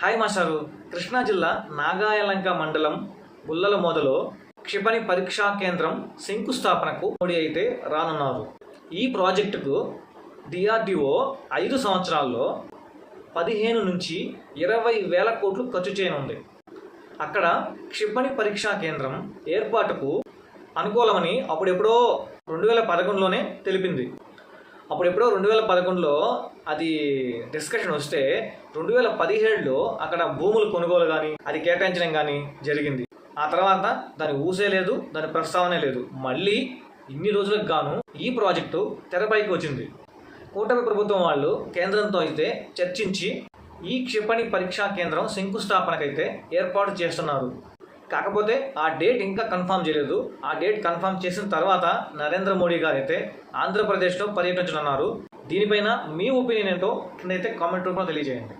Hi మాస్టారు. కృష్ణా జిల్లా నాగాయలంక మండలం గుల్లల మొదలో క్షిపణి పరీక్షా కేంద్రం శంకుస్థాపనకు మోడీ అయితే రానున్నారు. ఈ ప్రాజెక్టుకు డిఆర్డిఓ ఐదు సంవత్సరాల్లో పదిహేను నుంచి ఇరవై వేల కోట్లు ఖర్చు చేయనుంది. అక్కడ క్షిపణి పరీక్షా కేంద్రం ఏర్పాటుకు అనుకూలమని అప్పుడెప్పుడో రెండు వేల పదకొండులోనే తెలిపింది. అప్పుడెప్పుడో రెండు వేల పదకొండులో అది డిస్కషన్ వస్తే రెండు వేల పదిహేడులో అక్కడ భూములు కొనుగోలు కానీ అది కేటాయించడం కానీ జరిగింది. ఆ తర్వాత దాని ఊసే లేదు దాని ప్రస్తావనే లేదు. మళ్ళీ ఇన్ని రోజులకు గాను ఈ ప్రాజెక్టు తెరపైకి వచ్చింది. కూటమి ప్రభుత్వం వాళ్ళు కేంద్రంతో అయితే చర్చించి ఈ క్షిపణి పరీక్షా కేంద్రం శంకుస్థాపనకైతే ఏర్పాటు చేస్తున్నారు. కాకపోతే ఆ డేట్ ఇంకా కన్ఫర్మ్ చేయలేదు. ఆ డేట్ కన్ఫర్మ్ చేసిన తర్వాత నరేంద్ర మోడీ గారు అయితే ఆంధ్రప్రదేశ్లో పర్యటించనున్నారు. దీనిపైన మీ ఒపీనియన్ ఏంటో అయితే కామెంట్ రూపంలో తెలియజేయండి.